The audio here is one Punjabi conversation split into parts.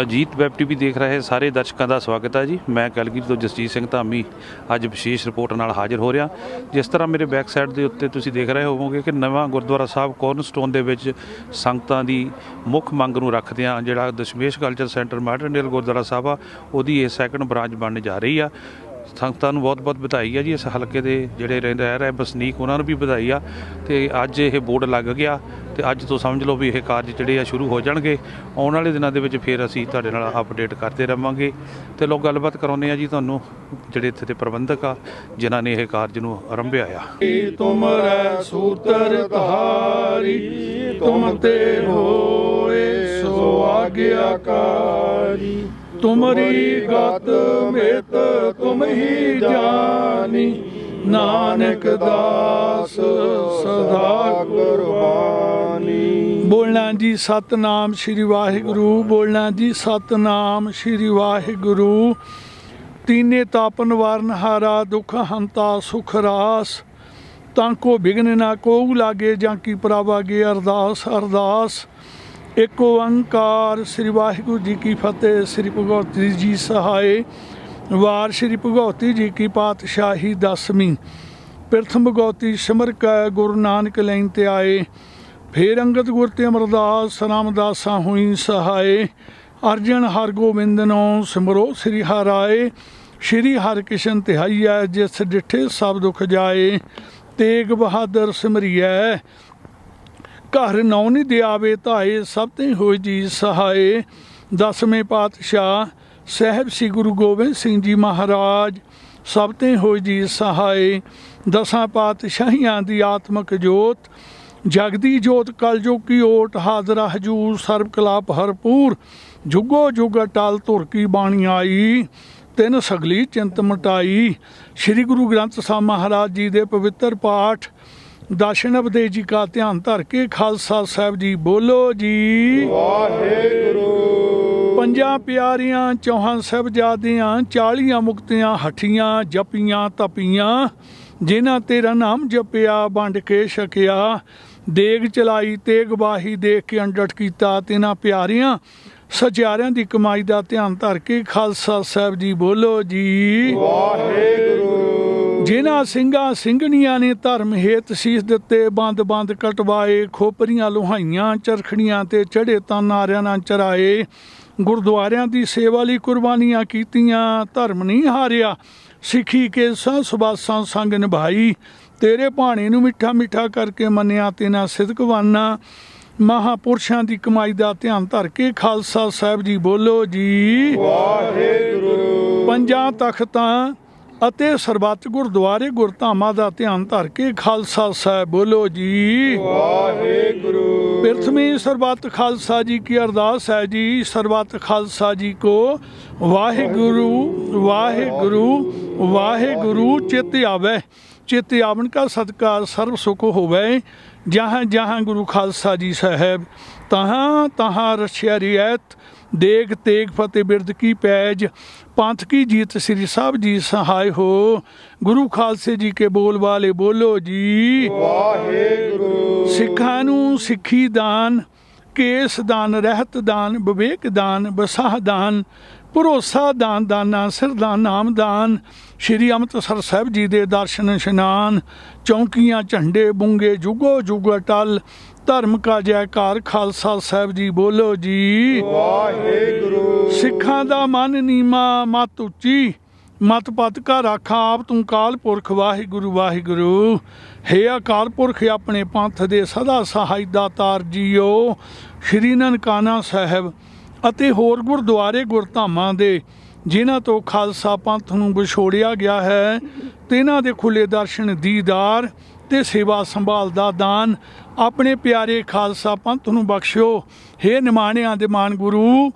ਅਜੀਤ ਵੈਬ ਟੀਵੀ ਦੇਖ ਰਹੇ ਸਾਰੇ ਦਰਸ਼ਕਾਂ ਦਾ ਸਵਾਗਤ ਹੈ ਜੀ। ਮੈਂ ਕਲਗੀਰ ਤੋਂ ਜਸਜੀਤ ਸਿੰਘ ਧਾਮੀ ਅੱਜ ਵਿਸ਼ੇਸ਼ ਰਿਪੋਰਟ ਨਾਲ ਹਾਜ਼ਰ ਹੋ ਰਿਹਾ। ਜਿਸ ਤਰ੍ਹਾਂ ਮੇਰੇ ਬੈਕ ਸਾਈਡ ਦੇ ਉੱਤੇ ਤੁਸੀਂ ਦੇਖ ਰਹੇ ਹੋਵੋਗੇ ਕਿ ਨਵਾਂ ਗੁਰਦੁਆਰਾ ਸਾਹਿਬ ਕੋਰਨਸਟੋਨ ਦੇ ਵਿੱਚ ਸੰਗਤਾਂ ਦੀ ਮੁੱਖ ਮੰਗ ਨੂੰ ਰੱਖਦਿਆਂ ਜਿਹੜਾ Dashmesh culture centre Martindale Gurdwara Sahib ਆ, ਉਹਦੀ ਇਹ ਸੈਕੰਡ ਬ੍ਰਾਂਚ ਬਣਨ ਜਾ ਰਹੀ ਆ। ਸੰਗਤਾਂ ਨੂੰ ਬਹੁਤ-ਬਹੁਤ ਵਧਾਈ ਆ ਜੀ ਇਸ ਹਲਕੇ ਦੇ ਜਿਹੜੇ ਰਹਿ ਰਹਿ ਰਹੇ ਵਸਨੀਕ, ਉਹਨਾਂ ਨੂੰ ਵੀ ਵਧਾਈ ਆ। ਤੇ ਅੱਜ ਇਹ ਬੋਰਡ ਲੱਗ ਗਿਆ ਤੇ ਅੱਜ ਤੋਂ ਸਮਝ ਲਓ ਵੀ ਇਹ ਕਾਰਜ ਜਿਹੜੇ ਆ ਸ਼ੁਰੂ ਹੋ ਜਾਣਗੇ। ਆਉਣ ਵਾਲੇ ਦਿਨਾਂ ਦੇ ਵਿੱਚ ਫਿਰ ਅਸੀਂ ਤੁਹਾਡੇ ਨਾਲ ਅਪਡੇਟ ਕਰਦੇ ਰਵਾਂਗੇ। ਤੇ ਲੋਕ ਗੱਲਬਾਤ ਕਰਾਉਂਦੇ ਆ ਜੀ ਤੁਹਾਨੂੰ ਜਿਹੜੇ ਇੱਥੇ ਦੇ ਪ੍ਰਬੰਧਕ ਆ, ਜਿਨ੍ਹਾਂ ਨੇ ਇਹ ਕਾਰਜ ਨੂੰ ਆਰੰਭਿਆ ਆ। ਤੁਮਰੈ ਸੂਤਰ ਧਾਰੀ ਤੁਮ ਤੇ ਹੋਏ ਸੋ ਆਗਿਆਕਾਰੀ। ਤੁਮਰੀ ਗਤ ਮਿਤ ਤੁਮ ਹੀ ਜਾਣੀ। ਨਾਨਕ ਦਾਸ ਸਦਾ ਕੁਰਬਾਨੀ। ਬੋਲਣਾ ਜੀ ਸਤਨਾਮ ਸ੍ਰੀ ਵਾਹਿਗੁਰੂ, ਬੋਲਣਾ ਜੀ ਸਤਨਾਮ ਸ੍ਰੀ ਵਾਹਿਗੁਰੂ। ਤੀਨੇ ਤਾਪਨ ਵਾਰਨ ਹਾਰਾ, ਦੁਖ ਹੰਤਾ ਸੁਖ ਰਾਸ। ਤਾਂ ਕੋ ਬਿਗਨ ਨਾ ਕੋ ਲਾਗੇ, ਜਾਂ ਕੀ ਪ੍ਰਾਵਾਗੇ, ਅਰਦਾਸ ਅਰਦਾਸ। ਏਕ ਓੰਕਾਰ ਸ੍ਰੀ ਵਾਹਿਗੁਰੂ ਜੀ ਕੀ ਫਤਿਹ, ਸ੍ਰੀ ਭਗਵਤੀ ਜੀ ਸਹਾਏ। ਵਾਰ ਸ੍ਰੀ ਭਗਵਤੀ ਜੀ ਕੀ ਪਾਤਸ਼ਾਹੀ ਦਸਵੀਂ। ਪ੍ਰਥਮ ਭਗਵਤੀ ਸਿਮਰ ਕੈ, ਗੁਰੂ ਨਾਨਕ ਲੈਣ ਤੇ ਆਏ। ਫੇਰ ਅੰਗਦ ਗੁਰ ਤੇ ਅਮਰਦਾਸ ਰਾਮਦਾਸਾ ਹੋਈ ਸਹਾਏ। ਅਰਜਨ ਹਰ ਗੋਬਿੰਦਨੋ ਸਿਮਰੋ ਸ੍ਰੀ ਹਰਾਏ ਸ਼੍ਰੀ ਹਰਿਕ੍ਰਿਸ਼ਨ ਧਿਆਈਐ ਜਿਸ ਡਿਠੇ ਸਭ ਦੁਖ ਜਾਏ। ਤੇਗ ਬਹਾਦਰ ਸਿਮਰਿਐ ਘਰ ਨੌ ਨਿ ਦਿਆਵੇ ਧਾਏ, ਸਭ ਤੇ ਹੋਈ ਜੀ ਸਹਾਏ। ਦਸਵੇਂ ਪਾਤਸ਼ਾਹ ਸਹਿਬ ਸ੍ਰੀ ਗੁਰੂ ਗੋਬਿੰਦ ਸਿੰਘ ਜੀ ਮਹਾਰਾਜ, ਸਭ ਤੇ ਹੋਈ ਜੀ ਸਹਾਏ। ਦਸਾਂ ਪਾਤਸ਼ਾਹੀਆਂ ਦੀ ਆਤਮਕ ਜੋਤ ਜਗਦੀ ਜੋਤ ਕਲਯੁਗ ਕੀ ਓਟ ਹਾਜ਼ਰ ਹਜੂਰ, ਸਰਬ ਕਲਾ ਭਰਪੂਰ ਜੁਗੋ ਜੁਗ ਟਲ ਧੁਰ ਕੀ ਬਾਣੀ ਆਈ। ਤਿੰਨ ਸਗਲੀ ਚਿੰਤ ਮਟਾਈ। ਸ੍ਰੀ ਗੁਰੂ ਗ੍ਰੰਥ ਸਾਹਿਬ ਮਹਾਰਾਜ ਜੀ ਦੇ ਪਵਿੱਤਰ ਪਾਠ ਦਰਸ਼ਨ ਦੇ ਜੀ ਕਾ ਧਿਆਨ ਧਰ ਕੇ ਖਾਲਸਾ ਸਾਹਿਬ ਜੀ ਬੋਲੋ ਜੀ। ਵਾਹਿਗੁਰੂ। ਪੰਜਾਂ ਪਿਆਰੀਆਂ ਚੌਹਾਂ ਸਾਹਿਬਜ਼ਾਦਿਆਂ ਚਾਲੀਆਂ ਮੁਕਤੀਆਂ ਹਠੀਆਂ ਜਪੀਆਂ ਤਪੀਆਂ ਜਿਨ੍ਹਾਂ ਤੇਰਾ ਨਾਮ ਜਪਿਆ ਵੰਡ ਕੇ ਛਕਿਆ ਦੇਗ ਚਲਾਈ ਤੇ ਗਵਾਹੀ ਦੇਖ ਕੇ ਅੰਡਟ ਕੀਤਾ ਤਿਨਾਂ ਪਿਆਰੀਆਂ ਸਚਿਆਰਿਆਂ ਦੀ ਕਮਾਈ ਦਾ ਧਿਆਨ ਧਰ ਕੇ ਖਾਲਸਾ ਸਾਹਿਬ ਜੀ ਬੋਲੋ ਜੀ। ਵਾਹਿਗੁਰੂ। ਜਿਨ੍ਹਾਂ ਸਿੰਘਾਂ ਸਿੰਘਣੀਆਂ ਨੇ ਧਰਮ ਹੇਤ ਸੀਸ ਦਿੱਤੇ ਬੰਦ ਬੰਦ ਕਟਵਾਏ ਖੋਪਰੀਆਂ ਲੋਹਾਈਆਂ ਚਰਖੜੀਆਂ ਤੇ ਚੜੇ ਤਾਂ ਨਾਰਿਆਂ ਨਾਲ ਚਰਾਏ ਗੁਰਦੁਆਰਿਆਂ ਦੀ ਸੇਵਾ ਲਈ ਕੁਰਬਾਨੀਆਂ ਕੀਤੀਆਂ ਧਰਮ ਨਹੀਂ ਹਾਰਿਆ ਸਿੱਖੀ ਕੇ ਸਾਂ ਸੁਬਾਸਾਂ ਸੰਗ ਨਿਭਾਈ ਤੇਰੇ ਭਾਣੇ ਨੂੰ ਮਿੱਠਾ ਮਿੱਠਾ ਕਰਕੇ ਮੰਨਿਆ ਤੇ ਨਾ ਸਿਦਕਵਾਨਾ ਮਹਾਪੁਰਸ਼ਾਂ ਦੀ ਕਮਾਈ ਦਾ ਧਿਆਨ ਧਰ ਕੇ ਖਾਲਸਾ ਸਾਹਿਬ ਜੀ ਬੋਲੋ ਜੀ। ਵਾਹਿਗੁਰੂ। ਪੰਜਾਂ ਤਖਤਾਂ ਅਤੇ ਸਰਬੱਤ ਗੁਰਦੁਆਰੇ ਗੁਰਧਾਮਾਂ ਦਾ ਧਿਆਨ ਧਰ ਕੇ ਖਾਲਸਾ ਸਾਹਿਬ ਬੋਲੋ ਜੀ। ਵਾਹਿਗੁਰੂ। ਪ੍ਰਥਮੇ ਸਰਬੱਤ ਖਾਲਸਾ ਜੀ ਕੀ ਅਰਦਾਸ ਹੈ ਜੀ। ਸਰਬੱਤ ਖਾਲਸਾ ਜੀ ਕੋ ਵਾਹਿਗੁਰੂ ਵਾਹਿਗੁਰੂ ਵਾਹਿਗੁਰੂ ਚਿਤ ਆਵੇ। ਚਿਤ ਆਵਨ ਕਾ ਸਤਕਾਰ ਸਰਬ ਸੁਖ ਹੋਵੇ। ਜਹਾਂ ਜਹਾਂ ਗੁਰੂ ਖਾਲਸਾ ਜੀ ਸਾਹਿਬ ਤਹਾਂ ਤਹਾਂ ਰਛਿਆ ਰਿਐਤ। ਦੇਗ ਤੇਗ ਫਤਿਹ ਬਿਰਦ ਕੀ ਪੈਜ। ਪੰਥ ਕੀ ਜੀਤ ਸ੍ਰੀ ਸਾਹਿਬ ਜੀ ਸਹਾਇ ਹੋ। ਗੁਰੂ ਖਾਲਸੇ ਜੀ ਕੇ ਬੋਲ ਵਾਲੇ ਬੋਲੋ ਜੀ। ਵਾਹਿਗੁਰੂ। ਸਿੱਖਾਂ ਨੂੰ ਸਿੱਖੀ ਦਾਨ ਕੇਸ ਦਾਨ ਰਹਿਤ ਦਾਨ ਵਿਵੇਕ ਦਾਨ ਬਸਾਹ ਦਾਨ ਭਰੋਸਾ ਦਾਨ ਦਾਨਾ ਸਿਰਦਾਨ ਨਾਮ ਦਾਨ ਸ਼੍ਰੀ ਅੰਮ੍ਰਿਤਸਰ ਸਾਹਿਬ ਜੀ ਦੇ ਦਰਸ਼ਨ ਇਸ਼ਨਾਨ ਚੌਂਕੀਆਂ ਝੰਡੇ ਬੁੰਗੇ ਜੁਗੋ ਜੁਗ ਅਟਲ ਧਰਮ ਕਾ ਜੈਕਾਰ ਖਾਲਸਾ ਸਾਹਿਬ ਜੀ ਬੋਲੋ ਜੀ। ਵਾਹਿਗੁਰੂ। ਸਿੱਖਾਂ ਦਾ ਮਨ ਨੀਮਾ ਮਤ ਉੱਚੀ, ਮਤ ਪਤ ਕਾ ਰਾਖਾ ਆਪ ਤੂੰ ਕਾਲ ਪੁਰਖ ਵਾਹਿਗੁਰੂ ਵਾਹਿਗੁਰੂ। ਹੇ ਅਕਾਲ ਪੁਰਖ, ਆਪਣੇ ਪੰਥ ਦੇ ਸਦਾ ਸਹਾਈ ਦਾਤਾਰ ਜੀਓ ਸ਼੍ਰੀ ਨਨਕਾਣਾ ਸਾਹਿਬ ਅਤੇ ਹੋਰ ਗੁਰਦੁਆਰੇ ਗੁਰਧਾਮਾਂ ਦੇ, ਜਿਨ੍ਹਾਂ ਤੋਂ ਖਾਲਸਾ ਪੰਥ ਨੂੰ ਵਿਛੋੜਿਆ ਗਿਆ ਹੈ, ਤਿਨਾਂ ਦੇ ਖੁੱਲੇ ਦਰਸ਼ਨ ਦੀਦਾਰ ਤੇ ਸੇਵਾ ਸੰਭਾਲ ਦਾ ਦਾਨ ਆਪਣੇ ਪਿਆਰੇ ਖਾਲਸਾ ਪੰਥ ਨੂੰ ਬਖਸ਼ਿਓ। ਹੇ ਨਿਮਾਣਿਆਂ ਦੇ ਮਾਨ ਗੁਰੂ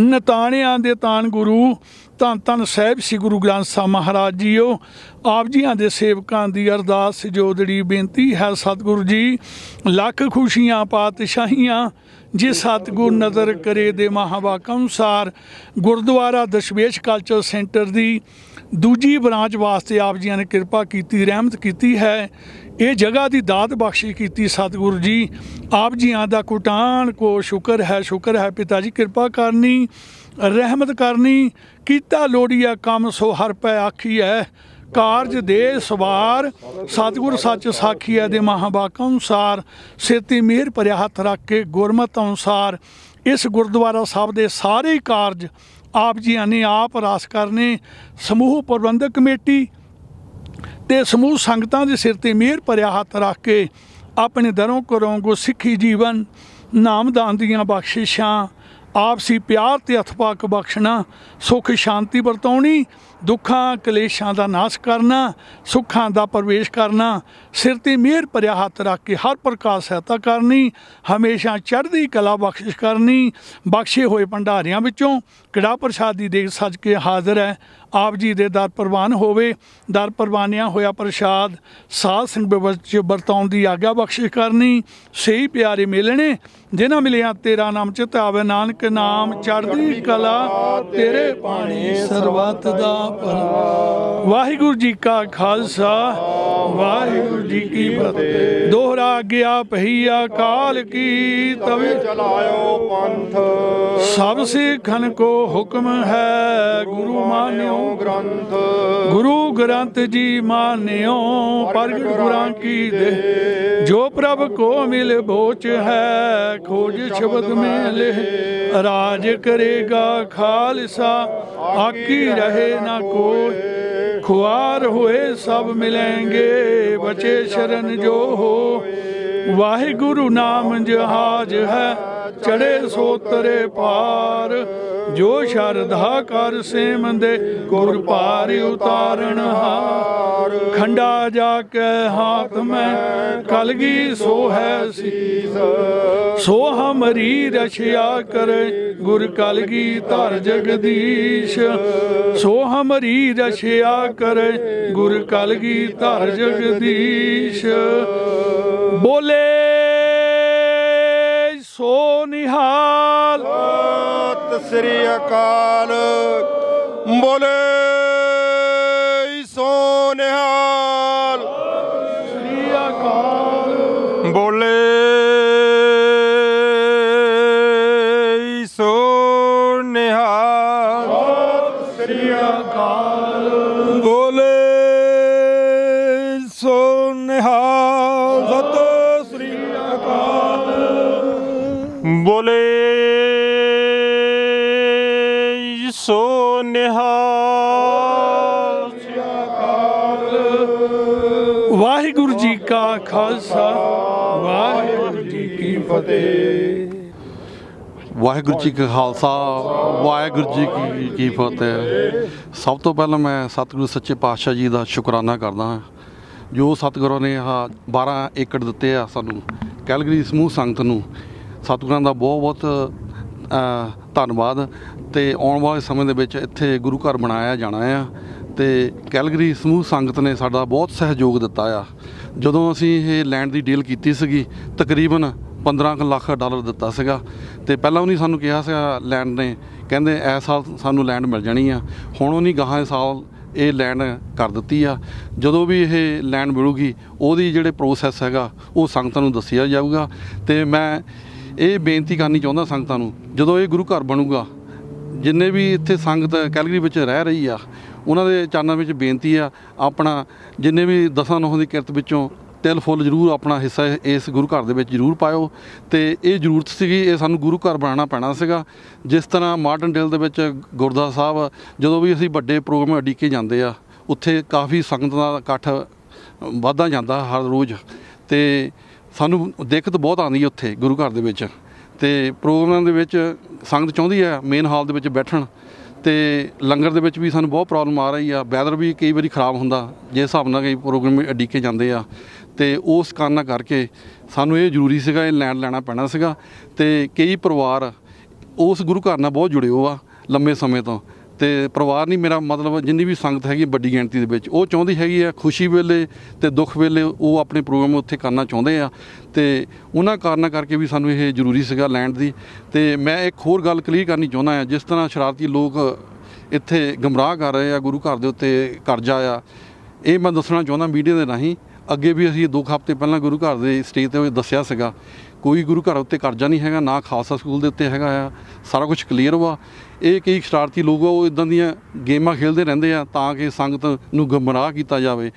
ਨਤਾਣਿਆਂ ਦੇ ਤਾਨ ਗੁਰੂ, ਧੰਨ ਧੰਨ ਸਾਹਿਬ ਸ੍ਰੀ ਗੁਰੂ ਗ੍ਰੰਥ ਸਾਹਿਬ ਮਹਾਰਾਜ ਜੀਓ। ਆਪ ਜੀਆਂ ਦੇ ਸੇਵਕਾਂ ਦੀ ਅਰਦਾਸ, ਜੋਦੜੀ, ਬੇਨਤੀ ਹੈ ਸਤਿਗੁਰੂ ਜੀ, ਲੱਖ ਖੁਸ਼ੀਆਂ, ਪਾਤਸ਼ਾਹੀਆਂ, ਜੇ ਸਤਿਗੁਰ ਨਜ਼ਰ ਕਰੇ ਦੇ ਮਹਾਵਾਕ ਅਨੁਸਾਰ, ਗੁਰਦੁਆਰਾ ਦਸ਼ਵੇਸ਼ ਕਲਚਰ ਸੈਂਟਰ ਦੀ ਦੂਜੀ ਬ੍ਰਾਂਚ ਵਾਸਤੇ ਆਪ ਜੀਆਂ ਨੇ ਕਿਰਪਾ ਕੀਤੀ, ਰਹਿਮਤ ਕੀਤੀ ਹੈ। ਇਹ ਜਗ੍ਹਾ ਦੀ ਦਾਤ ਬਖਸ਼ੀ ਕੀਤੀ ਸਤਿਗੁਰੂ ਜੀ। ਆਪ ਜੀਆਂ ਦਾ ਕੁਟਾਨ ਕੋ ਸ਼ੁਕਰ ਹੈ ਸ਼ੁਕਰ ਹੈ ਪਿਤਾ ਜੀ, ਕਿਰਪਾ ਕਰਨੀ, ਰਹਿਮਤ ਕਰਨੀ, ਕੀਤਾ ਲੋੜੀਆ ਕੰਮ ਸੋ ਹਰ ਪੈ ਆਖੀ ਹੈ ਕਾਰਜ ਦੇ ਸਵਾਰ, ਸਤਿਗੁਰ ਸੱਚ ਸਾਖੀਆ ਦੇ ਮਹਾਵਾਕ ਅਨੁਸਾਰ। ਸਿਰ ਮਿਹਰ ਭਰਿਆ ਹੱਥ ਰੱਖ ਕੇ ਗੁਰਮਤ ਅਨੁਸਾਰ। ਇਸ ਗੁਰਦੁਆਰਾ ਸਾਹਿਬ ਦੇ ਸਾਰੇ ਕਾਰਜ ਆਪ ਜੀਆਂ ਨੇ ਆਪ ਰਾਸ ਕਰਨੇ। ਸਮੂਹ ਪ੍ਰਬੰਧਕ ਕਮੇਟੀ ਤੇ ਸਮੂਹ ਸੰਗਤਾਂ ਦੇ ਸਿਰ ਤੇ ਮਿਹਰ ਭਰਿਆ ਹੱਥ ਰੱਖ ਕੇ ਆਪਣੇ ਦਰੋਂ ਕਰੋਂ ਗੋ ਸਿੱਖੀ ਜੀਵਨ, ਨਾਮਦਾਨ ਦੀਆਂ ਬਖਸ਼ਿਸ਼ਾਂ, ਆਪਸੀ ਪਿਆਰ ਤੇ ਅਥਪਾਕ ਬਖਸ਼ਣਾ, ਸੁਖ ਸ਼ਾਂਤੀ ਵਰਤਾਉਣੀ, ਦੁੱਖਾਂ, ਕਲੇਸ਼ਾਂ ਦਾ ਨਾਸ਼ ਕਰਨਾ, ਸੁੱਖਾਂ ਦਾ ਪ੍ਰਵੇਸ਼ ਕਰਨਾ, ਸਿਰ ਤੇ ਮਿਹਰ ਭਰਿਆ ਹੱਥ ਰੱਖ ਕੇ ਹਰ ਪ੍ਰਕਾਰ ਸਹਾਇਤਾ ਕਰਨੀ, ਹਮੇਸ਼ਾ ਚੜ੍ਹਦੀ ਕਲਾ ਬਖਸ਼ਿਸ਼ ਕਰਨੀ, ਬਖਸ਼ੇ ਹੋਏ ਭੰਡਾਰਿਆਂ ਵਿੱਚੋਂ ਕੜਾ ਪ੍ਰਸ਼ਾਦ ਦੀ ਦੇਗ ਸੱਜ ਕੇ ਹਾਜ਼ਰ ਹੈ। ਆਪ ਜੀ ਦੇ ਦਰ ਪ੍ਰਵਾਨ ਹੋਵੇ। ਦਰ ਪ੍ਰਵਾਨਿਆ ਹੋਇਆ ਪ੍ਰਸ਼ਾਦ ਸਾਧ ਸੰਗਤ ਵਿੱਚ ਵਰਤਾਉਣ ਦੀ ਆਗਿਆ ਬਖਸ਼ਿਸ਼ ਕਰਨੀ। ਸਹੀ ਪਿਆਰੇ ਮਿਲਣੇ, ਜਿਨ੍ਹਾਂ ਮਿਲਿਆ ਤੇਰਾ ਨਾਮ ਚਿਤ ਨਾਨਕ ਨਾਮ ਚੜ੍ਹਦੀ ਕਲਾ, ਤੇਰੇ ਪਾਣੀ ਸਰਬੱਤ ਦਾ ਭਲਾ। ਵਾਹਿਗੁਰੂ ਜੀ ਕਾ ਖਾਲਸਾ ਵਾਹਿਗੁਰੂ ਜੀ ਕੀ ਫਤਿਹ। ਦੋਹਰਾ ਗਿਆ ਪਹੀਆ ਕਾਲ ਕੀ ਤਵੇ ਚਲਾਇਓ ਪੰਥ। ਸਭ ਸਿੱਖਨ ਕੋ ਹੁਕਮ ਹੈ ਗੁਰੂ ਮਾਨਿਓ। ਗ੍ਰੰਥ। ਗੁਰੂ ਗ੍ਰੰਥ ਜੀ ਮਾਨਿਓ ਪ੍ਰਗਟ ਗੁਰਾਂ ਕੀ ਦੇ। ਜੋ ਪ੍ਰਭ ਕੋ ਮਿਲ ਬੋਚ ਹੈ ਖੋਜ ਸ਼ਬਦ ਮੇ ਲਿਹ ਰਾਜ ਕਰੇਗਾ ਖਾਲਸਾ ਆਕੀ ਰਹੇ ਨਾ ਕੋਈ। ਖੁਆਰ ਹੋਏ ਸਭ ਮਿਲेंगे ਬਚੇ ਸ਼ਰਨ ਜੋ ਹੋ। ਵਾਹਿਗੁਰੂ ਨਾਮ ਜਹਾਜ ਹੈ ਚੜੇ ਸੋਤਰੇ ਪਾਰ। ਜੋ ਸ਼ਰਧਾ ਕਰ ਸੇਮੰਦੇ, ਗੁਰ ਪਾਰ ਉਤਾਰਨ ਹਾਰ। ਖੰਡਾ ਜਾ ਕੇ ਹਾਥ ਮੈਂ ਕਲਗੀ, ਸੋ ਹੈ ਸੀਸ। ਸੋ ਹਮਰੀ ਰਛਿਆ ਕਰੇ, ਗੁਰ ਕਲਗੀ ਧਰ ਜਗਦੀਸ਼। ਸੋ ਹਮਰੀ ਰਛਿਆ ਕਰੇ, ਗੁਰ ਕਲਗੀ ਧਰ ਜਗਦੀਸ਼। ਬੋਲੇ ਸੋ ਨਿਹਾਲ। ਸਤਿ ਸ੍ਰੀ ਅਕਾਲ। ਬੋਲੇ ਸੋ ਨਿਹਾਲ। ਵਾਹਿਗੁਰੂ ਜੀ ਕਾ ਖਾਲਸਾ, ਵਾਹਿਗੁਰੂ ਜੀ ਕੀ ਫਤਿਹ। ਵਾਹਿਗੁਰੂ ਜੀ ਕਾ ਖਾਲਸਾ, ਵਾਹਿਗੁਰੂ ਜੀ ਕੀ ਕੀ ਫਤਿਹ। ਸਭ ਤੋਂ ਪਹਿਲਾਂ ਮੈਂ ਸਤਿਗੁਰੂ ਸੱਚੇ ਪਾਤਸ਼ਾਹ ਜੀ ਦਾ ਸ਼ੁਕਰਾਨਾ ਕਰਦਾ ਹਾਂ। ਜੋ ਸਤਿਗੁਰਾਂ ਨੇ ਆਹ 12 ਏਕੜ ਦਿੱਤੇ ਆ ਸਾਨੂੰ, ਕੈਲਗਰੀ ਸਮੂਹ ਸੰਗਤ ਨੂੰ, ਸਤਿਗੁਰਾਂ ਦਾ ਬਹੁਤ ਬਹੁਤ ਧੰਨਵਾਦ। ਤੇ ਆਉਣ ਵਾਲੇ ਸਮੇਂ ਦੇ ਵਿੱਚ ਇੱਥੇ ਗੁਰੂ ਘਰ ਬਣਾਇਆ ਜਾਣਾ ਆ ਤੇ ਕੈਲਗਰੀ ਸਮੂਹ ਸੰਗਤ ਨੇ ਸਾਡਾ ਬਹੁਤ ਸਹਿਯੋਗ ਦਿੱਤਾ ਆ। ਜਦੋਂ ਅਸੀਂ ਇਹ ਲੈਂਡ ਦੀ ਡੀਲ ਕੀਤੀ ਸੀਗੀ, ਤਕਰੀਬਨ 15 ਕੁ ਲੱਖ ਡਾਲਰ ਦਿੱਤਾ ਸੀਗਾ ਤੇ ਪਹਿਲਾਂ ਉਹਨੇ ਸਾਨੂੰ ਕਿਹਾ ਸੀਗਾ ਲੈਂਡ ਨੇ, ਕਹਿੰਦੇ ਇਸ ਸਾਲ ਸਾਨੂੰ ਲੈਂਡ ਮਿਲ ਜਾਣੀ ਆ। ਹੁਣ ਉਹਨੇ ਗਾਹਾਂ ਸਾਲ ਇਹ ਲੈਂਡ ਕਰ ਦਿੱਤੀ ਆ। ਜਦੋਂ ਵੀ ਇਹ ਲੈਂਡ ਮਿਲੂਗੀ, ਉਹਦੀ ਜਿਹੜੇ ਪ੍ਰੋਸੈਸ ਹੈਗਾ, ਉਹ ਸੰਗਤਾਂ ਨੂੰ ਦੱਸਿਆ ਜਾਊਗਾ ਤੇ ਮੈਂ ਇਹ ਬੇਨਤੀ ਕਰਨੀ ਚਾਹੁੰਦਾ ਸੰਗਤਾਂ ਨੂੰ, ਜਦੋਂ ਇਹ ਗੁਰੂ ਘਰ ਬਣੂਗਾ ਜਿੰਨੇ ਵੀ ਇੱਥੇ ਸੰਗਤ ਕੈਲਗਰੀ ਵਿੱਚ ਰਹਿ ਰਹੀ ਆ, ਉਹਨਾਂ ਦੇ ਚਰਨਾਂ ਵਿੱਚ ਬੇਨਤੀ ਆ, ਆਪਣਾ ਜਿੰਨੇ ਵੀ ਦਸਾਂ ਨੋਹਾਂ ਦੀ ਕਿਰਤ ਵਿੱਚੋਂ ਤਿਲ ਫੁੱਲ ਜ਼ਰੂਰ ਆਪਣਾ ਹਿੱਸਾ ਇਸ ਗੁਰੂ ਘਰ ਦੇ ਵਿੱਚ ਜ਼ਰੂਰ ਪਾਇਓ ਤੇ ਇਹ ਜ਼ਰੂਰਤ ਸੀਗੀ, ਇਹ ਸਾਨੂੰ ਗੁਰੂ ਘਰ ਬਣਾਉਣਾ ਪੈਣਾ ਸੀਗਾ। ਜਿਸ ਤਰ੍ਹਾਂ ਮਾਡਰਨ ਡੇਲ ਦੇ ਵਿੱਚ ਗੁਰਦੁਆਰਾ ਸਾਹਿਬ, ਜਦੋਂ ਵੀ ਅਸੀਂ ਵੱਡੇ ਪ੍ਰੋਗਰਾਮ ਅਡੀਕੇ ਜਾਂਦੇ ਆ, ਉੱਥੇ ਕਾਫੀ ਸੰਗਤ ਦਾ ਇਕੱਠ ਵੱਧਦਾ ਜਾਂਦਾ ਹਰ ਰੋਜ਼ ਤੇ ਸਾਨੂੰ ਦਿੱਕਤ ਬਹੁਤ ਆਉਂਦੀ ਉੱਥੇ ਗੁਰੂ ਘਰ ਦੇ ਵਿੱਚ। ਤੇ ਪ੍ਰੋਗਰਾਮ ਦੇ ਵਿੱਚ ਸੰਗਤ ਚਾਹੁੰਦੀ ਹੈ ਮੇਨ ਹਾਲ ਦੇ ਵਿੱਚ ਬੈਠਣ ਤੇ ਲੰਗਰ ਦੇ ਵਿੱਚ ਵੀ ਸਾਨੂੰ ਬਹੁਤ ਪ੍ਰੋਬਲਮ ਆ ਰਹੀ ਆ। ਵੈਦਰ ਵੀ ਕਈ ਵਾਰੀ ਖਰਾਬ ਹੁੰਦਾ, ਜੇ ਹਿਸਾਬ ਨਾਲ ਕਈ ਪ੍ਰੋਗਰਾਮ ਅਡੀਕੇ ਜਾਂਦੇ ਆ। ਤੇ ਉਸ ਕਾਰਨਾਂ ਕਰਕੇ ਸਾਨੂੰ ਇਹ ਜ਼ਰੂਰੀ ਸੀਗਾ, ਇਹ ਲੈਂਡ ਲੈਣਾ ਪੈਣਾ ਸੀਗਾ ਤੇ ਕਈ ਪਰਿਵਾਰ ਉਸ ਗੁਰੂ ਘਰ ਨਾਲ ਬਹੁਤ ਜੁੜੇ ਹੋ ਆ ਲੰਮੇ ਸਮੇਂ ਤੋਂ। ਤੇ ਪਰਿਵਾਰ ਨਹੀਂ, ਮੇਰਾ ਮਤਲਬ ਜਿੰਨੀ ਵੀ ਸੰਗਤ ਹੈਗੀ ਵੱਡੀ ਗਿਣਤੀ ਦੇ ਵਿੱਚ, ਉਹ ਚਾਹੁੰਦੀ ਹੈਗੀ ਆ ਖੁਸ਼ੀ ਵੇਲੇ ਤੇ ਦੁੱਖ ਵੇਲੇ ਉਹ ਆਪਣੇ ਪ੍ਰੋਗਰਾਮ ਉੱਥੇ ਕਰਨਾ ਚਾਹੁੰਦੇ ਆ। ਤੇ ਉਹਨਾਂ ਕਾਰਨਾਂ ਕਰਕੇ ਵੀ ਸਾਨੂੰ ਇਹ ਜ਼ਰੂਰੀ ਸੀਗਾ ਲੈਂਡ ਦੀ। ਤੇ ਮੈਂ ਇੱਕ ਹੋਰ ਗੱਲ ਕਲੀਅਰ ਕਰਨੀ ਚਾਹੁੰਦਾ ਆ, ਜਿਸ ਤਰ੍ਹਾਂ ਸ਼ਰਾਰਤੀ ਲੋਕ ਇੱਥੇ ਗਮਰਾਹ ਕਰ ਰਹੇ ਆ, ਗੁਰੂ ਘਰ ਦੇ ਉੱਤੇ ਕਰਜ਼ਾ ਆ, ਇਹ ਮੈਂ ਦੱਸਣਾ ਚਾਹੁੰਦਾ ਮੀਡੀਆ ਦੇ ਰਾਹੀਂ। ਅੱਗੇ ਵੀ ਅਸੀਂ ਦੋ ਕੁ ਹਫ਼ਤੇ ਪਹਿਲਾਂ ਗੁਰੂ ਘਰ ਦੇ ਸਟੇਜ ਤੇ ਦੱਸਿਆ ਸੀਗਾ ਕੋਈ ਗੁਰੂ ਘਰ ਉੱਤੇ ਕਰਜ਼ਾ ਨਹੀਂ ਹੈਗਾ, ਨਾ ਖਾਲਸਾ ਸਕੂਲ ਦੇ ਉੱਤੇ ਹੈਗਾ ਆ, ਸਾਰਾ ਕੁਝ ਕਲੀਅਰ ਵਾ। ਇਹ ਕਈ ਸ਼ਰਾਰਤੀ ਲੋਕ ਆ, ਉਹ ਇਦਾਂ ਦੀਆਂ ਗੇਮਾਂ ਖੇਡਦੇ ਰਹਿੰਦੇ ਆ ਤਾਂ ਕਿ ਸੰਗਤ ਨੂੰ ਗਮਰਾਹ ਕੀਤਾ ਜਾਵੇ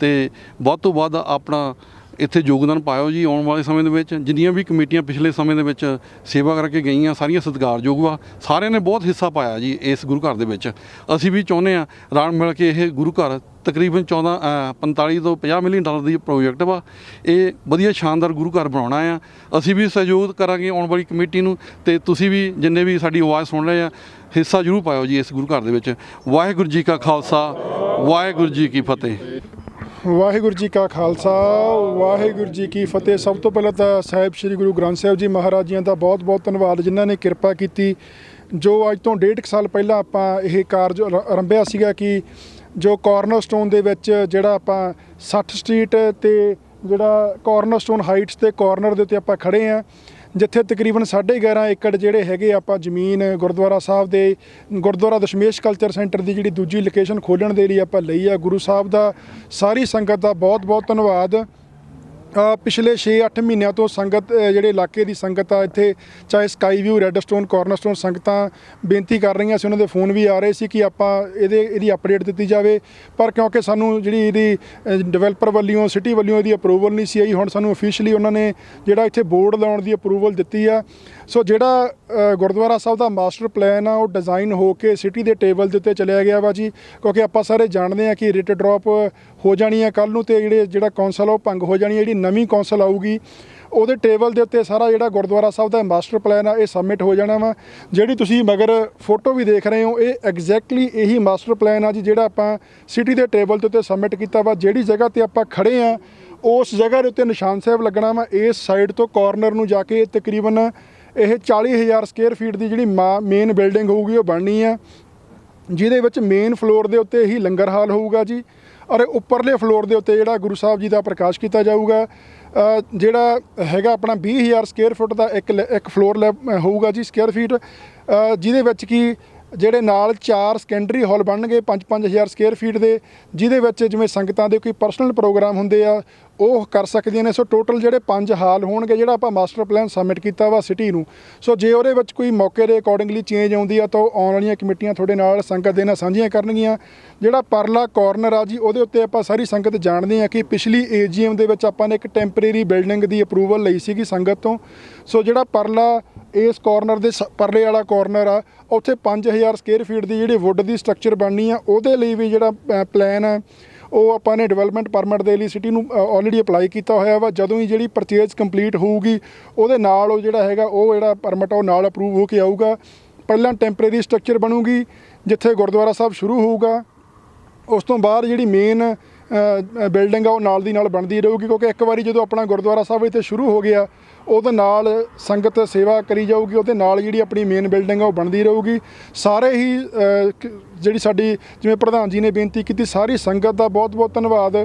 ਤੇ ਵੱਧ ਤੋਂ ਵੱਧ ਆਪਣਾ ਇੱਥੇ ਯੋਗਦਾਨ ਪਾਇਓ ਜੀ ਆਉਣ ਵਾਲੇ ਸਮੇਂ ਦੇ ਵਿੱਚ। ਜਿੰਨੀਆਂ ਵੀ ਕਮੇਟੀਆਂ ਪਿਛਲੇ ਸਮੇਂ ਦੇ ਵਿੱਚ ਸੇਵਾ ਕਰਕੇ ਗਈਆਂ ਸਾਰੀਆਂ ਸਤਿਕਾਰਯੋਗ ਵਾ। ਸਾਰਿਆਂ ਨੇ ਬਹੁਤ ਹਿੱਸਾ ਪਾਇਆ ਜੀ ਇਸ ਗੁਰੂ ਘਰ ਦੇ ਵਿੱਚ। ਅਸੀਂ ਵੀ ਚਾਹੁੰਦੇ ਆ ਰਲ ਮਿਲ ਕੇ ਇਹ ਗੁਰੂ ਘਰ ਤਕਰੀਬਨ 14 ਅ, 45 ਤੋਂ 50 ਮਿਲੀਅਨ ਡਾਲਰ ਦੀ ਪ੍ਰੋਜੈਕਟ ਵਾ। ਇਹ ਵਧੀਆ ਸ਼ਾਨਦਾਰ ਗੁਰੂ ਘਰ ਬਣਾਉਣਾ ਆ। ਅਸੀਂ ਵੀ ਸਹਿਯੋਗ ਕਰਾਂਗੇ ਆਉਣ ਵਾਲੀ ਕਮੇਟੀ ਨੂੰ ਤੇ ਤੁਸੀਂ ਵੀ ਜਿੰਨੇ ਵੀ ਸਾਡੀ ਆਵਾਜ਼ ਸੁਣ ਰਹੇ ਆ ਹਿੱਸਾ ਜ਼ਰੂਰ ਪਾਇਓ ਜੀ ਇਸ ਗੁਰੂ ਘਰ ਦੇ ਵਿੱਚ। ਵਾਹਿਗੁਰੂ ਜੀ ਕਾ ਖਾਲਸਾ ਵਾਹਿਗੁਰੂ ਜੀ ਕੀ ਫਤਿਹ। ਵਾਹਿਗੁਰੂ ਜੀ ਕਾ ਖਾਲਸਾ, ਵਾਹਿਗੁਰੂ ਜੀ ਕੀ ਫਤਿਹ। ਸਭ ਤੋਂ ਪਹਿਲਾਂ ਤਾਂ ਸਾਹਿਬ ਸ੍ਰੀ ਗੁਰੂ ਗ੍ਰੰਥ ਸਾਹਿਬ ਜੀ ਮਹਾਰਾਜ ਜੀਆਂ ਦਾ ਬਹੁਤ-ਬਹੁਤ ਧੰਨਵਾਦ, ਜਿਨ੍ਹਾਂ ਨੇ ਕਿਰਪਾ ਕੀਤੀ, ਜੋ ਅੱਜ ਤੋਂ ਡੇਢ ਕੁ ਸਾਲ ਪਹਿਲਾਂ ਆਪਾਂ ਇਹ ਕਾਰਜ ਰ- ਆਰੰਭਿਆ ਸੀਗਾ ਕਿ ਜੋ ਕਾਰਨਰ ਸਟੋਨ ਦੇ ਵਿੱਚ ਜਿਹੜਾ ਆਪਾਂ 60 ਸਟਰੀਟ ਤੇ ਜਿਹੜਾ ਕਾਰਨਰ ਸਟੋਨ ਹਾਈਟਸ ਤੇ ਕਾਰਨਰ ਦੇ ਉੱਤੇ ਆਪਾਂ ਖੜੇ ਆ ਜਿੱਥੇ ਤਕਰੀਬਨ 11.5 ਏਕੜ ਜਿਹੜੇ ਹੈਗੇ ਆਪਾਂ ਜ਼ਮੀਨ ਗੁਰਦੁਆਰਾ ਸਾਹਿਬ ਦੇ, ਗੁਰਦੁਆਰਾ ਦਸ਼ਮੇਸ਼ ਕਲਚਰ ਸੈਂਟਰ ਦੀ ਜਿਹੜੀ ਦੂਜੀ ਲੋਕੇਸ਼ਨ ਖੋਲਣ ਦੇ ਲਈ ਆਪਾਂ ਲਈ ਆ। ਗੁਰੂ ਸਾਹਿਬ ਦਾ ਸਾਰੀ ਸੰਗਤ ਦਾ ਬਹੁਤ ਬਹੁਤ ਧੰਨਵਾਦ। ਪਿਛਲੇ 6-8 ਮਹੀਨਿਆਂ ਤੋਂ ਸੰਗਤ ਜਿਹੜੇ ਇਲਾਕੇ ਦੀ ਸੰਗਤ ਆ, ਇੱਥੇ ਚਾਹੇ Sky View Red Stone Redstone Cornerstone ਸੰਗਤਾਂ ਬੇਨਤੀ ਕਰ ਰਹੀਆਂ ਸੀ, ਉਹਨਾਂ ਦੇ ਫੋਨ ਵੀ ਆ ਰਹੇ ਸੀ ਕਿ ਆਪਾਂ ਇਹਦੇ, ਇਹਦੀ ਅਪਡੇਟ ਦਿੱਤੀ ਜਾਵੇ। ਪਰ ਕਿਉਂਕਿ ਸਾਨੂੰ ਜਿਹੜੀ ਇਹਦੀ ਡਿਵੈਲਪਰ ਵੱਲੋਂ ਸਿਟੀ ਵੱਲੋਂ ਇਹਦੀ ਅਪਰੂਵਲ ਨਹੀਂ ਸੀ ਆਈ, ਹੁਣ ਸਾਨੂੰ ਅਫੀਸ਼ੀਅਲੀ ਉਹਨਾਂ ਨੇ ਜਿਹੜਾ ਇੱਥੇ ਬੋਰਡ ਲਾਉਣ ਦੀ ਅਪਰੂਵਲ ਦਿੱਤੀ ਆ। ਸੋ ਜਿਹੜਾ ਗੁਰਦੁਆਰਾ ਸਾਹਿਬ ਦਾ ਮਾਸਟਰ ਪਲਾਨ ਆ, ਉਹ ਡਿਜ਼ਾਈਨ ਹੋ ਕੇ ਸਿਟੀ ਦੇ ਟੇਬਲ ਦੇ ਉੱਤੇ ਚਲਿਆ ਗਿਆ ਵਾ ਜੀ। ਕਿਉਂਕਿ ਆਪਾਂ ਸਾਰੇ ਜਾਣਦੇ ਆ ਕਿ ਰਿਟ ਡ੍ਰੌਪ ਹੋ ਜਾਣੀ ਆ ਕੱਲ ਨੂੰ ਤੇ ਜਿਹੜੇ, ਜਿਹੜਾ ਕੌਂਸਲ ਆ, ਉਹ ਭੰਗ ਹੋ ਜਾਣੀ ਹੈ ਜਿਹੜੀ ਨਵੀਂ ਕੌਂਸਲ ਆਊਗੀ। ਉਹਦੇ ਟੇਬਲ ਦੇ ਉੱਤੇ ਸਾਰਾ ਜਿਹੜਾ ਗੁਰਦੁਆਰਾ ਸਾਹਿਬ ਦਾ ਮਾਸਟਰ ਪਲਾਨ ਆ, ਇਹ ਸਬਮਿਟ ਹੋ ਜਾਣਾ ਵਾ। ਜਿਹੜੀ ਤੁਸੀਂ ਮਗਰ ਫੋਟੋ ਵੀ ਦੇਖ ਰਹੇ ਹੋ, ਇਹ ਐਗਜ਼ੈਕਟਲੀ ਇਹੀ ਮਾਸਟਰ ਪਲਾਨ ਆ ਜੀ, ਜਿਹੜਾ ਆਪਾਂ ਸਿਟੀ ਦੇ ਟੇਬਲ ਦੇ ਉੱਤੇ ਸਬਮਿਟ ਕੀਤਾ ਵਾ। ਜਿਹੜੀ ਜਗ੍ਹਾ ਤੇ ਆਪਾਂ ਖੜੇ ਆ, ਉਸ ਜਗ੍ਹਾ ਦੇ ਉੱਤੇ ਨਿਸ਼ਾਨ ਸਾਹਿਬ ਲੱਗਣਾ ਵਾ, ਇਸ ਸਾਈਡ ਤੋਂ ਕਾਰਨਰ ਨੂੰ ਜਾ ਕੇ ਤਕਰੀਬਨ ਇਹ 40000 ਸਕੁਅਰ ਫੀਟ ਦੀ ਜਿਹੜੀ ਮੇਨ ਬਿਲਡਿੰਗ ਹੋਊਗੀ, ਉਹ ਬਣਨੀ ਹੈ। ਜਿਹਦੇ ਵਿੱਚ ਮੇਨ ਫਲੋਰ ਦੇ ਉੱਤੇ ਹੀ ਲੰਗਰ ਹਾਲ ਹੋਊਗਾ ਜੀ। ਔਰ ਉੱਪਰਲੇ ਫਲੋਰ ਦੇ ਉੱਤੇ ਜਿਹੜਾ ਗੁਰੂ ਸਾਹਿਬ ਜੀ ਦਾ ਪ੍ਰਕਾਸ਼ ਕੀਤਾ ਜਾਊਗਾ। ਜਿਹੜਾ ਹੈਗਾ ਆਪਣਾ 20000 ਸਕੁਅਰ ਫੁੱਟ ਦਾ ਇੱਕ ਲ- ਇੱਕ ਫਲੋਰ ਲੈਬ ਹੋਊਗਾ ਜੀ ਸਕੁਅਰ ਫੀਟ ਜਿਹਦੇ ਵਿੱਚ ਕੀ ਜਿਹੜੇ ਨਾਲ ਚਾਰ ਸੈਕੰਡਰੀ ਹਾਲ ਬਣਨਗੇ 5-5000 ਸਕੁਅਰ ਫੀਟ ਦੇ, ਜਿਹਦੇ ਵਿੱਚ ਜਿਵੇਂ ਸੰਗਤਾਂ ਦੇ ਕੋਈ ਪਰਸਨਲ ਪ੍ਰੋਗਰਾਮ ਹੁੰਦੇ ਆ, ਉਹ ਕਰ ਸਕਦੀਆਂ ਨੇ। ਸੋ ਟੋਟਲ ਜਿਹੜੇ ਪੰਜ ਹਾਲ ਹੋਣਗੇ, ਜਿਹੜਾ ਆਪਾਂ ਮਾਸਟਰ ਪਲਾਨ ਸਬਮਿਟ ਕੀਤਾ ਵਾ ਸਿਟੀ ਨੂੰ ਸੋ ਜੇ ਉਹਦੇ ਵਿੱਚ ਕੋਈ ਮੌਕੇ ਦੇ ਅਕੋਰਡਿੰਗਲੀ ਚੇਂਜ ਆਉਂਦੀ ਆ, ਤਾਂ ਉਹ ਆਉਣ ਵਾਲੀਆਂ ਕਮੇਟੀਆਂ ਤੁਹਾਡੇ ਨਾਲ ਸੰਗਤ ਦੇ ਨਾਲ ਸਾਂਝੀਆਂ ਕਰਨਗੀਆਂ। ਜਿਹੜਾ ਪਰਲਾ ਕਾਰਨਰ ਆ ਜੀ, ਉਹਦੇ ਉੱਤੇ ਆਪਾਂ ਸਾਰੀ ਸੰਗਤ ਜਾਣਦੇ ਆ ਕਿ ਪਿਛਲੀ ਏਜੀਐਮ ਦੇ ਵਿੱਚ ਆਪਾਂ ਨੇ ਇੱਕ ਟੈਂਪਰੇਰੀ ਬਿਲਡਿੰਗ ਦੀ ਅਪਰੂਵਲ ਲਈ ਸੀਗੀ ਸੰਗਤ ਤੋਂ। ਸੋ ਜਿਹੜਾ ਪਰਲਾ ਇਸ ਕਾਰਨਰ ਦੇ ਸ- ਪਰਲੇ ਵਾਲਾ ਕਾਰਨਰ ਆ ਉੱਥੇ 5000 ਸਕੁਅਰ ਫੀਟ ਦੀ ਜਿਹੜੀ ਵੁੱਡ ਦੀ ਸਟਰਕਚਰ ਬਣਨੀ ਆ, ਉਹਦੇ ਲਈ ਵੀ ਜਿਹੜਾ ਪਲਾਨ ਆ, ਉਹ ਆਪਾਂ ਨੇ ਡਿਵੈਲਪਮੈਂਟ ਪਰਮਿਟ ਦੇ ਲਈ ਸਿਟੀ ਨੂੰ ਆਲਰੇਡੀ ਅਪਲਾਈ ਕੀਤਾ ਹੋਇਆ ਵਾ। ਜਦੋਂ ਹੀ ਜਿਹੜੀ ਪਰਚੇਜ਼ ਕੰਪਲੀਟ ਹੋਊਗੀ, ਉਹਦੇ ਨਾਲ ਉਹ ਜਿਹੜਾ ਹੈਗਾ, ਉਹ ਜਿਹੜਾ ਪਰਮਿਟ ਉਹ ਨਾਲ ਅਪਰੂਵ ਹੋ ਕੇ ਆਊਗਾ। ਪਹਿਲਾਂ ਟੈਂਪਰੇਰੀ ਸਟਰਕਚਰ ਬਣੂਗੀ, ਜਿੱਥੇ ਗੁਰਦੁਆਰਾ ਸਾਹਿਬ ਸ਼ੁਰੂ ਹੋਊਗਾ। ਉਸ ਤੋਂ ਬਾਅਦ ਜਿਹੜੀ ਮੇਨ ਬਿਲਡਿੰਗ ਆ, ਉਹ ਨਾਲ ਦੀ ਨਾਲ ਬਣਦੀ ਰਹੂਗੀ, ਕਿਉਂਕਿ ਇੱਕ ਵਾਰੀ ਜਦੋਂ ਆਪਣਾ ਗੁਰਦੁਆਰਾ ਸਾਹਿਬ ਇੱਥੇ ਸ਼ੁਰੂ ਹੋ ਗਿਆ ਉਹਦੇ ਨਾਲ ਸੰਗਤ ਸੇਵਾ ਕਰੀ ਜਾਊਗੀ ਉਹਦੇ ਨਾਲ ਜਿਹੜੀ ਆਪਣੀ ਮੇਨ ਬਿਲਡਿੰਗ ਆ ਉਹ ਬਣਦੀ ਰਹੂਗੀ। ਸਾਰੇ ਹੀ ਜਿਹੜੀ ਸਾਡੀ ਜਿਵੇਂ ਪ੍ਰਧਾਨ ਜੀ ਨੇ ਬੇਨਤੀ ਕੀਤੀ ਸਾਰੀ ਸੰਗਤ ਦਾ ਬਹੁਤ-ਬਹੁਤ ਧੰਨਵਾਦ।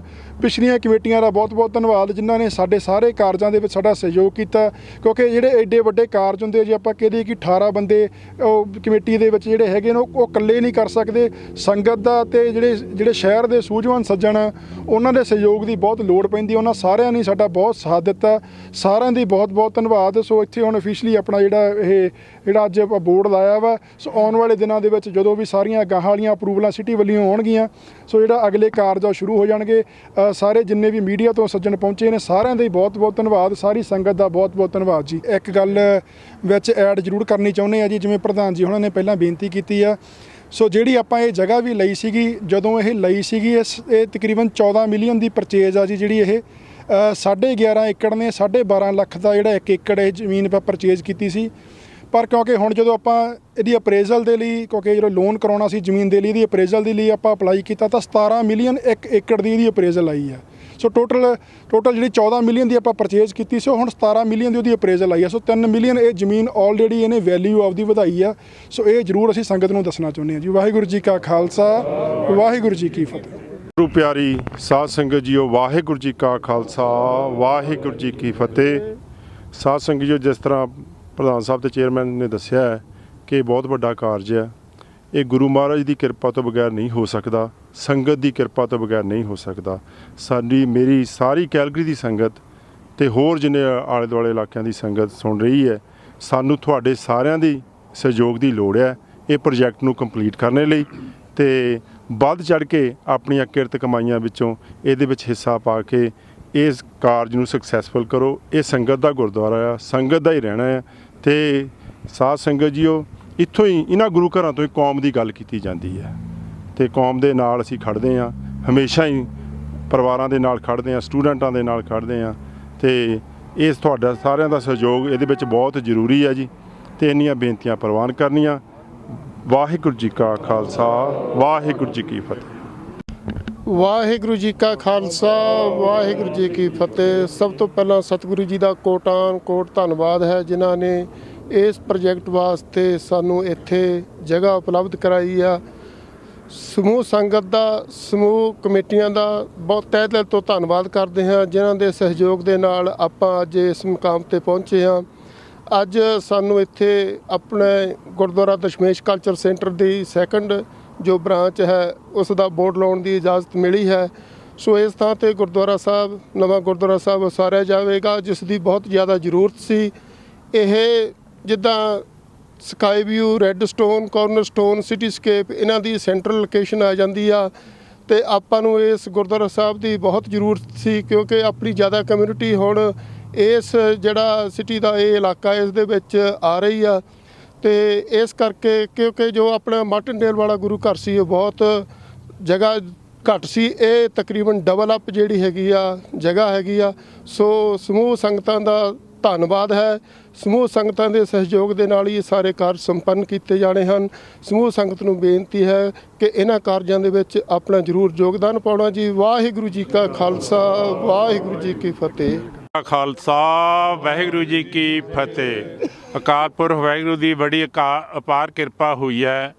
ਪਿਛਲੀਆਂ ਕਮੇਟੀਆਂ ਦਾ ਬਹੁਤ-ਬਹੁਤ ਧੰਨਵਾਦ ਜਿਨ੍ਹਾਂ ਨੇ ਸਾਡੇ ਸਾਰੇ ਕਾਰਜਾਂ ਦੇ ਵਿੱਚ ਸਾਡਾ ਸਹਿਯੋਗ ਕੀਤਾ। ਕਿਉਂਕਿ ਜਿਹੜੇ ਐਡੇ ਵੱਡੇ ਕਾਰਜ ਹੁੰਦੇ ਆ, ਜੇ ਆਪਾਂ ਕਹਦੇ ਕਿ 18 ਬੰਦੇ ਉਹ ਕਮੇਟੀ ਦੇ ਵਿੱਚ ਜਿਹੜੇ ਹੈਗੇ ਨੇ ਉਹ ਇਕੱਲੇ ਨਹੀਂ ਕਰ ਸਕਦੇ। ਸੰਗਤ ਦਾ ਤੇ ਜਿਹੜੇ ਜਿਹੜੇ ਸ਼ਹਿਰ ਦੇ ਸੂਝਵਾਨ ਸੱਜਣ ਆ, ਉਹਨਾਂ ਦੇ ਸਹਿਯੋਗ ਦੀ ਬਹੁਤ ਲੋੜ ਪੈਂਦੀ ਉਹਨਾਂ ਸਾਰਿਆਂ ਨੇ ਸਾਡਾ ਬਹੁਤ ਸਾਥ ਦਿੱਤਾ। ਸਾਰਿਆਂ ਦੀ ਬਹੁਤ ਬਹੁਤ ਧੰਨਵਾਦ। ਸੋ ਇੱਥੇ ਹੁਣ ਅਫੀਸ਼ੀਅਲੀ ਆਪਣਾ ਜਿਹੜਾ ਇਹ, ਜਿਹੜਾ ਅੱਜ ਆਪਾਂ ਬੋਰਡ ਲਾਇਆ ਵਾ, ਸੋ ਆਉਣ ਵਾਲੇ ਦਿਨਾਂ ਦੇ ਵਿੱਚ ਜਦੋਂ ਵੀ ਸਾਰੀਆਂ ਗਾਹਾਂ ਵਾਲੀਆਂ ਅਪਰੂਵਲਾਂ ਸਿਟੀ ਵੱਲੋਂ ਆਉਣਗੀਆਂ, ਸੋ ਜਿਹੜਾ ਅਗਲੇ ਕਾਰਜ ਆ ਉਹ ਸ਼ੁਰੂ ਹੋ ਜਾਣਗੇ ਸਾਰੇ ਜਿੰਨੇ ਵੀ ਮੀਡੀਆ ਤੋਂ ਸੱਜਣ ਪਹੁੰਚੇ ਨੇ, ਸਾਰਿਆਂ ਦਾ ਹੀ ਬਹੁਤ-ਬਹੁਤ ਧੰਨਵਾਦ। ਸਾਰੀ ਸੰਗਤ ਦਾ ਬਹੁਤ-ਬਹੁਤ ਧੰਨਵਾਦ ਜੀ। ਇੱਕ ਗੱਲ ਵਿੱਚ ਐਡ ਜ਼ਰੂਰ ਕਰਨੀ ਚਾਹੁੰਦੇ ਆ ਜੀ, ਜਿਵੇਂ ਪ੍ਰਧਾਨ ਜੀ ਉਹਨਾਂ ਨੇ ਪਹਿਲਾਂ ਬੇਨਤੀ ਕੀਤੀ ਆ। ਸੋ ਜਿਹੜੀ ਆਪਾਂ ਇਹ ਜਗ੍ਹਾ ਵੀ ਲਈ ਸੀਗੀ, ਜਦੋਂ ਇਹ ਲਈ ਸੀਗੀ, ਇਸ, ਇਹ ਤਕਰੀਬਨ 14 ਮਿਲੀਅਨ ਦੀ ਪਰਚੇਜ਼ ਆ ਜੀ, ਜਿਹੜੀ ਇਹ ਅ, ਸਾਢੇ 11 ਏਕੜ ਨੇ ਸਾਢੇ 12 ਲੱਖ ਦਾ ਜਿਹੜਾ ਇੱਕ ਏਕੜ ਇਹ ਜ਼ਮੀਨ ਆਪਾਂ ਪਰਚੇਜ਼ ਕੀਤੀ ਸੀ। ਪਰ ਕਿਉਂਕਿ ਹੁਣ ਜਦੋਂ ਆਪਾਂ ਇਹਦੀ ਅਪਰੇਜ਼ਲ ਦੇ ਲਈ ਕਿਉਂਕਿ ਜਦੋਂ ਲੋਨ ਕਰਾਉਣਾ ਸੀ ਜ਼ਮੀਨ ਦੇ ਲਈ ਇਹਦੀ ਅਪਰੇਜ਼ਲ ਦੇ ਲਈ ਆਪਾਂ ਅਪਲਾਈ ਕੀਤਾ ਤਾਂ 17 ਮਿਲੀਅਨ ਇੱਕ ਏਕੜ ਦੀ ਇਹਦੀ ਅਪਰੇਜ਼ਲ ਆਈ ਆ। ਸੋ ਟੋਟਲ ਟੋਟਲ ਜਿਹੜੀ 14 ਮਿਲੀਅਨ ਦੀ ਆਪਾਂ ਪਰਚੇਜ਼ ਕੀਤੀ ਸੀ ਉਹ ਹੁਣ 17 ਮਿਲੀਅਨ ਦੀ ਉਹਦੀ ਅਪਰੇਜ਼ਲ ਆਈ ਆ। ਸੋ 3 ਮਿਲੀਅਨ ਇਹ ਜ਼ਮੀਨ ਆਲਰੇਡੀ ਇਹਨੇ ਵੈਲਿਊ ਆਪਦੀ ਵਧਾਈ ਆ। ਸੋ ਇਹ ਜ਼ਰੂਰ ਅਸੀਂ ਸੰਗਤ ਨੂੰ ਦੱਸਣਾ ਚਾਹੁੰਦੇ ਹਾਂ ਜੀ। ਵਾਹਿਗੁਰੂ ਜੀ ਕਾ ਖਾਲਸਾ ਵਾਹਿਗੁਰੂ ਜੀ ਕੀ ਫਤਿਹ। ਗੁਰੂ ਪਿਆਰੀ ਸਾਧ ਸੰਗਤ ਜੀਓ, ਵਾਹਿਗੁਰੂ ਜੀ ਕਾ ਖਾਲਸਾ, ਵਾਹਿਗੁਰੂ ਜੀ ਕੀ ਫਤਿਹ। ਸਾਧ ਸੰਗਤ ਜੀਓ, ਜਿਸ ਤਰ੍ਹਾਂ ਪ੍ਰਧਾਨ ਸਾਹਿਬ ਤੇ ਚੇਅਰਮੈਨ ਨੇ ਦੱਸਿਆ ਹੈ ਕਿ ਇਹ ਬਹੁਤ ਵੱਡਾ ਕਾਰਜ ਹੈ। ਇਹ ਗੁਰੂ ਮਹਾਰਾਜ ਦੀ ਕਿਰਪਾ ਤੋਂ ਬਗੈਰ ਨਹੀਂ ਹੋ ਸਕਦਾ, ਸੰਗਤ ਦੀ ਕਿਰਪਾ ਤੋਂ ਬਗੈਰ ਨਹੀਂ ਹੋ ਸਕਦਾ। ਸਾਡੀ, ਮੇਰੀ ਸਾਰੀ ਕੈਲਗਰੀ ਦੀ ਸੰਗਤ ਤੇ ਹੋਰ ਜਿੰਨੇ ਆਲੇ ਦੁਆਲੇ ਇਲਾਕਿਆਂ ਦੀ ਸੰਗਤ ਸੁਣ ਰਹੀ ਹੈ, ਸਾਨੂੰ ਤੁਹਾਡੇ ਸਾਰਿਆਂ ਦੀ ਸਹਿਯੋਗ ਦੀ ਲੋੜ ਹੈ ਇਹ ਪ੍ਰੋਜੈਕਟ ਨੂੰ ਕੰਪਲੀਟ ਕਰਨ ਲਈ। ਤੇ ਵੱਧ ਚੜ ਕੇ ਆਪਣੀਆਂ ਕਿਰਤ ਕਮਾਈਆਂ ਵਿੱਚੋਂ ਇਹਦੇ ਵਿੱਚ ਹਿੱਸਾ ਪਾ ਕੇ ਇਸ ਕਾਰਜ ਨੂੰ ਸਕਸੈਸਫੁਲ ਕਰੋ। ਇਹ ਸੰਗਤ ਦਾ ਗੁਰਦੁਆਰਾ ਆ, ਸੰਗਤ ਦਾ ਹੀ ਰਹਿਣਾ ਹੈ ਤੇ ਸਾਧ ਸੰਗਤ ਜੀਓ, ਇੱਥੋਂ ਹੀ ਇਹਨਾਂ ਗੁਰੂ ਘਰਾਂ ਤੋਂ ਹੀ ਕੌਮ ਦੀ ਗੱਲ ਕੀਤੀ ਜਾਂਦੀ ਹੈ ਤੇ ਕੌਮ ਦੇ ਨਾਲ ਅਸੀਂ ਖੜਦੇ ਹਾਂ ਹਮੇਸ਼ਾ ਹੀ ਪਰਿਵਾਰਾਂ ਦੇ ਨਾਲ ਖੜਦੇ ਹਾਂ ਸਟੂਡੈਂਟਾਂ ਦੇ ਨਾਲ ਖੜਦੇ ਹਾਂ ਤੇ ਇਸ ਤੁਹਾਡਾ ਸਾਰਿਆਂ ਦਾ ਸਹਿਯੋਗ ਇਹਦੇ ਵਿੱਚ ਬਹੁਤ ਜ਼ਰੂਰੀ ਹੈ ਜੀ। ਤੇ ਇੰਨੀਆਂ ਬੇਨਤੀਆਂ ਪ੍ਰਵਾਨ ਕਰਨੀਆਂ। ਵਾਹਿਗੁਰੂ ਜੀ ਕਾ ਖਾਲਸਾ, ਵਾਹਿਗੁਰੂ ਜੀ ਕੀ ਫਤਿਹ। ਵਾਹਿਗੁਰੂ ਜੀ ਕਾ ਖਾਲਸਾ, ਵਾਹਿਗੁਰੂ ਜੀ ਕੀ ਫਤਿਹ। ਸਭ ਤੋਂ ਪਹਿਲਾਂ ਸਤਿਗੁਰੂ ਜੀ ਦਾ ਕੋਟਾਨ ਕੋਟ ਧੰਨਵਾਦ ਹੈ, ਜਿਨ੍ਹਾਂ ਨੇ ਇਸ ਪ੍ਰੋਜੈਕਟ ਵਾਸਤੇ ਸਾਨੂੰ ਇੱਥੇ ਜਗ੍ਹਾ ਉਪਲਬਧ ਕਰਾਈ ਆ। ਸਮੂਹ ਸੰਗਤ ਦਾ, ਸਮੂਹ ਕਮੇਟੀਆਂ ਦਾ ਬਹੁਤ ਤਹਿ ਦਿਲ ਤੋਂ ਧੰਨਵਾਦ ਕਰਦੇ ਹਾਂ, ਜਿਨ੍ਹਾਂ ਦੇ ਸਹਿਯੋਗ ਦੇ ਨਾਲ ਆਪਾਂ ਅੱਜ ਇਸ ਮੁਕਾਮ ਤੇ ਪਹੁੰਚੇ ਹਾਂ। ਅੱਜ ਸਾਨੂੰ ਇੱਥੇ ਆਪਣੇ ਗੁਰਦੁਆਰਾ ਦਸ਼ਮੇਸ਼ ਕਲਚਰ ਸੈਂਟਰ ਦੀ ਸੈਕੰਡ ਜੋ ਬ੍ਰਾਂਚ ਹੈ ਉਸ ਦਾ ਬੋਰਡ ਲਾਉਣ ਦੀ ਇਜਾਜ਼ਤ ਮਿਲੀ ਹੈ। ਸੋ ਇਸ ਥਾਂ ਤੇ ਗੁਰਦੁਆਰਾ ਸਾਹਿਬ, ਨਵਾਂ ਗੁਰਦੁਆਰਾ ਸਾਹਿਬ ਉਸਾਰਿਆ ਜਾਵੇਗਾ, ਜਿਸ ਦੀ ਬਹੁਤ ਜ਼ਿਆਦਾ ਜ਼ਰੂਰਤ ਸੀ। ਇਹ ਜਿੱਦਾਂ Sky View Red Stone Corner Stone Cityscape ਇਹਨਾਂ ਦੀ ਸੈਂਟਰਲ ਲੋਕੇਸ਼ਨ ਆ ਜਾਂਦੀ ਆ। ਤੇ ਆਪਾਂ ਨੂੰ ਇਸ ਗੁਰਦੁਆਰਾ ਸਾਹਿਬ ਦੀ ਬਹੁਤ ਜ਼ਰੂਰਤ ਸੀ, ਕਿਉਂਕਿ ਆਪਣੀ ਜ਼ਿਆਦਾ ਕਮਿਊਨਿਟੀ ਹੁਣ ਇਸ ਜਿਹੜਾ ਸਿਟੀ ਦਾ ਇਹ ਇਲਾਕਾ ਇਸ ਦੇ ਵਿੱਚ ਆ ਰਹੀ ਆ ਤੇ ਇਸ ਕਰਕੇ ਕਿਉਂਕਿ ਜੋ ਆਪਣਾ ਮਾਰਟਨਡੇਲ ਵਾਲਾ ਗੁਰੂ ਘਰ ਸੀ ਉਹ ਬਹੁਤ ਜਗ੍ਹਾ ਘੱਟ ਸੀ। ਇਹ ਤਕਰੀਬਨ ਡਬਲ ਅਪ ਜਿਹੜੀ ਹੈਗੀ ਆ, ਜਗ੍ਹਾ ਹੈਗੀ ਆ। ਸੋ ਸਮੂਹ ਸੰਗਤਾਂ ਦਾ ਧੰਨਵਾਦ ਹੈ। ਸਮੂਹ ਸੰਗਤਾਂ ਦੇ ਸਹਿਯੋਗ ਦੇ ਨਾਲ ਹੀ ਸਾਰੇ ਕਾਰਜ ਸੰਪੰਨ ਕੀਤੇ ਜਾਣੇ ਹਨ। ਸਮੂਹ ਸੰਗਤ ਨੂੰ ਬੇਨਤੀ ਹੈ ਕਿ ਇਹਨਾਂ ਕਾਰਜਾਂ ਦੇ ਵਿੱਚ ਆਪਣਾ ਜ਼ਰੂਰ ਯੋਗਦਾਨ ਪਾਉਣਾ ਜੀ। ਵਾਹਿਗੁਰੂ ਜੀ ਕਾ ਖਾਲਸਾ, ਵਾਹਿਗੁਰੂ ਜੀ ਕੀ ਫਤਿਹ। ਖਾਲਸਾ, ਵਾਹਿਗੁਰੂ ਜੀ ਕੀ ਫਤਿਹ। ਅਕਾਲ ਪੁਰਖ ਵਾਹਿਗੁਰੂ ਦੀ ਬੜੀ ਅਕਾ- ਅਪਾਰ ਕਿਰਪਾ ਹੋਈ ਹੈ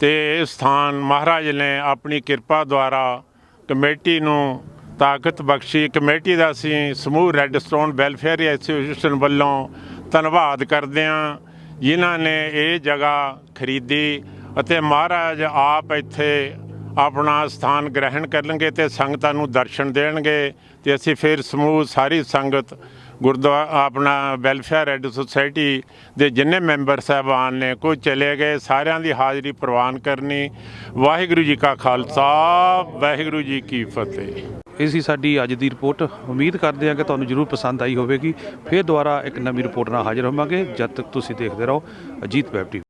ਤੇ ਇਹ ਸਥਾਨ ਮਹਾਰਾਜ ਨੇ ਆਪਣੀ ਕਿਰਪਾ ਦੁਆਰਾ ਕਮੇਟੀ ਨੂੰ ਤਾਕਤ ਬਖਸ਼ੀ। ਕਮੇਟੀ ਦਾ ਅਸੀਂ ਸਮੂਹ ਰੈੱਡ ਸਟੋਨ ਵੈਲਫੇਅਰ ਐਸੋਸੀਏਸ਼ਨ ਵੱਲੋਂ ਧੰਨਵਾਦ ਕਰਦੇ ਹਾਂ। ਜਿਨ੍ਹਾਂ ਨੇ ਇਹ ਜਗ੍ਹਾ ਖਰੀਦੀ ਅਤੇ ਮਹਾਰਾਜ ਆਪ ਇੱਥੇ ਆਪਣਾ ਸਥਾਨ ਗ੍ਰਹਿਣ ਕਰਨਗੇ ਤੇ ਸੰਗਤਾਂ ਨੂੰ ਦਰਸ਼ਨ ਦੇਣਗੇ ਤੇ ਅਸੀਂ ਫਿਰ ਸਮੂਹ ਸਾਰੀ ਸੰਗਤ ਗੁਰਦੁਆਰਾ ਆਪਣਾ ਵੈਲਫੇਅਰ ਐਡ ਸੁਸਾਇਟੀ ਦੇ ਜਿੰਨੇ ਮੈਂਬਰ ਸਾਹਿਬਾਨ ਨੇ, ਕੋਈ ਚਲੇ ਗਏ, ਸਾਰਿਆਂ ਦੀ ਹਾਜ਼ਰੀ ਪ੍ਰਵਾਨ ਕਰਨੀ। ਵਾਹਿਗੁਰੂ ਜੀ ਕਾ ਖਾਲਸਾ, ਵਾਹਿਗੁਰੂ ਜੀ ਕੀ ਫਤਿਹ। ਇਹ ਸੀ ਸਾਡੀ ਅੱਜ ਦੀ ਰਿਪੋਰਟ। ਉਮੀਦ ਕਰਦੇ ਹਾਂ ਕਿ ਤੁਹਾਨੂੰ ਜਰੂਰ ਪਸੰਦ ਆਈ ਹੋਵੇਗੀ। ਫਿਰ ਦੁਬਾਰਾ ਇੱਕ ਨਵੀਂ ਰਿਪੋਰਟ ਨਾਲ ਹਾਜ਼ਰ ਹੋਵਾਂਗੇ। ਜਦ ਤੱਕ ਤੁਸੀਂ ਦੇਖਦੇ ਰਹੋ, ਅਜੀਤ ਵੈਬ